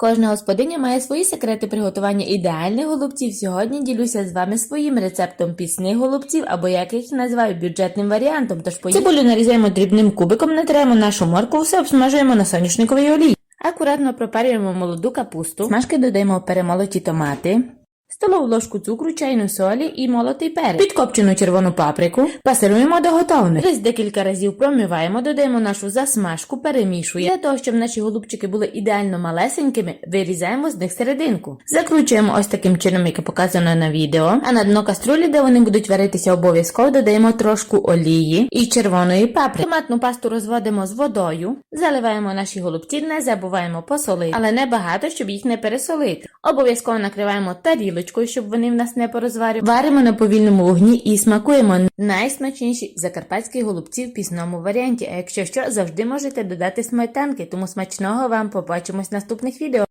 Кожна господиня має свої секрети приготування ідеальних голубців. Сьогодні ділюся з вами своїм рецептом пісних голубців, або як їх називаю бюджетним варіантом. Тож поїхали. Цибулю нарізаємо дрібним кубиком, натираємо нашу моркву, все обсмажуємо на соняшниковій олії. Акуратно пропарюємо молоду капусту, смажки додаємо перемолоті томати, столову ложку цукру, чайну солі і молотий перець, підкопчену червону паприку, пасируємо до готовності. Рис декілька разів промиваємо, додаємо нашу засмажку, перемішуємо. Для того, щоб наші голубчики були ідеально малесенькими, вирізаємо з них серединку. Закручуємо ось таким чином, яке показано на відео. А на дно каструлі, де вони будуть варитися, обов'язково додаємо трошку олії і червоної паприки. Томатну пасту розводимо з водою, заливаємо наші голубці, не забуваємо посолити, але не багато, щоб їх не пересолити. Обов'язково накриваємо тарілочкою, щоб вони в нас не порозварювали. Варимо на повільному вогні і смакуємо найсмачніші закарпатські голубці в пісному варіанті. А якщо що, завжди можете додати сметанки, тому смачного вам побачимось в наступних відео.